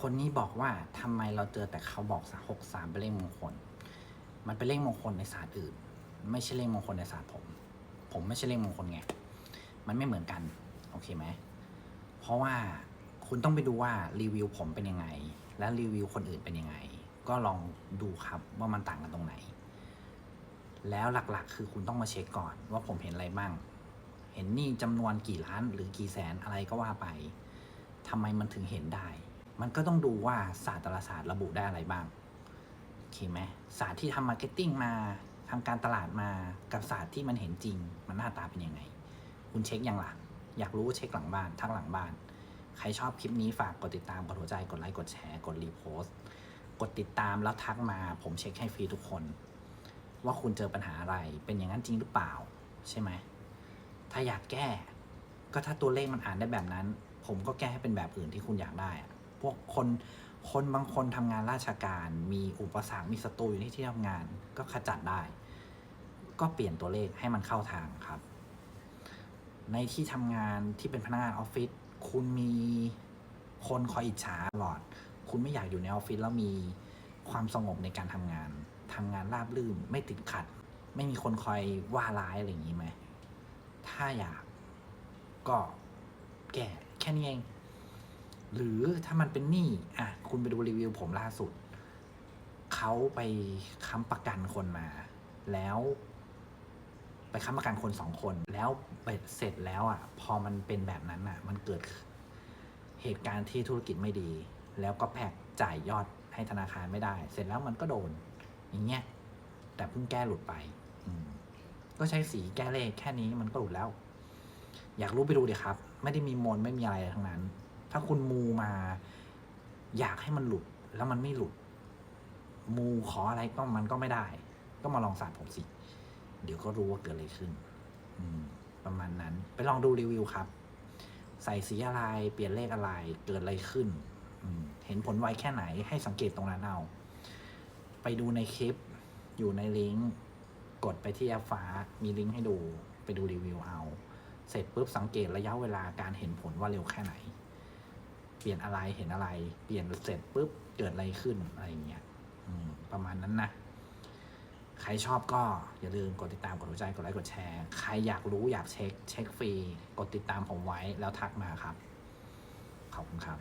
คนนี้บอกว่าทำไมเราเจอแต่เขาบอกสหกสามเป็นเลขมงคล มันเป็นเลขมงคลในศาสตร์อื่น ไม่ใช่เลขมงคลในศาสตร์ผม ผมไม่ใช่เลขมงคลไง มันไม่เหมือนกัน โอเคไหม เพราะว่าคุณต้องไปดูว่ารีวิวผมเป็นยังไง และรีวิวคนอื่นเป็นยังไง ก็ลองดูครับว่ามันต่างกันตรงไหน แล้วหลักๆ คือคุณต้องมาเช็คก่อนว่าผมเห็นอะไรบ้าง เห็นนี่จำนวนกี่ล้านหรือกี่แสนอะไรก็ว่าไปทำไมมันถึงเห็นได้ มันก็ต้องดูว่าศาสตร์แต่ละศาสตร์ระบุได้อะไรบ้างโอเคไหมศาสตร์ที่ทำมาร์เก็ตติ้งมาทำการตลาดมากับศาสตร์ที่มันเห็นจริง มันหน้าตาเป็นยังไง คุณเช็คยังหล่ะอยากรู้เช็คหลังบ้านทักหลังบ้าน ใครชอบคลิปนี้ฝากกดติดตามกดหัวใจกดไลค์กดแชร์กดรีโพสต์กดติดตามแล้วทักมา ผมเช็คให้ฟรีทุกคน ว่าคุณเจอปัญหาอะไรเป็นอย่างนั้นจริงหรือเปล่า ใช่ไหมถ้าอยากแก้ ก็ถ้าตัวเลขมันอ่านได้แบบนั้น ผมก็แก้ให้เป็นแบบอื่นที่คุณอยากได้อะ พวกคนคนบางคนทำงานราชการมีอุปสรรคมีศัตรูอยู่ในที่ทำงานก็ขจัดได้ ก็เปลี่ยนตัวเลขให้มันเข้าทางครับ ในที่ทำงานที่เป็นพนักงานออฟฟิศคุณมีคนคอยอิจฉาตลอด คุณไม่อยากอยู่ในออฟฟิศแล้วมีความสงบในการทำงานทำงานราบรื่นไม่ติดขัด ไม่มีคนคอยว่าร้ายอะไรอย่างนี้ไหมถ้าอยากก็แก้แค่นี้เอง หรือถ้ามันเป็นหนี้อะคุณไปดูรีวิวผมล่าสุด เขาไปค้ำประกันคนมา แล้ว ไปค้ำประกันคนสองคน แล้วไปเสร็จแล้วอะ พอมันเป็นแบบนั้นอะ มันเกิดเหตุการณ์ที่ธุรกิจไม่ดี แล้วก็แพกจ่ายยอดให้ธนาคารไม่ได้ เสร็จแล้วมันก็โดน อย่างเงี้ยแต่เพิ่งแก้หลุดไปอืมก็ใช้สีแก้เลขแค่นี้มันก็หลุดแล้ว อยากรู้ไปดูดิครับ ไม่ได้มีมนไม่มีอะไรทั้งนั้น ถ้าคุณมูมา อยากให้มันหลุดแล้วมันไม่หลุด มูขออะไรก็มันก็ไม่ได้ ก็มาลองสาดผมสิ เดี๋ยวก็รู้ว่าเกิดอะไรขึ้น อืม ประมาณนั้น ไปลองดูรีวิวครับ ใส่สีอะไร เปลี่ยนเลขอะไร เกิดอะไรขึ้น อืม เห็นผลไวแค่ไหน ให้สังเกตตรงนั้นเอา ไปดูในคลิป อยู่ในลิงก์ กดไปที่แอปฟ้า มีลิงก์ให้ดู ไปดูรีวิวเอา เสร็จปุ๊บสังเกตระยะเวลาการเห็นผลว่าเร็วแค่ไหน เปลี่ยนอะไรเห็นอะไร เปลี่ยนเสร็จปุ๊บเกิดอะไรขึ้นอะไรเงี้ยอืมประมาณนั้นนะใครชอบก็อย่าลืมกดติดตามกดหัวใจกดไลค์กดแชร์ ใครอยากรู้อยากเช็ค เช็คฟรี กดติดตามผมไว้แล้วทักมาครับ ขอบคุณครับ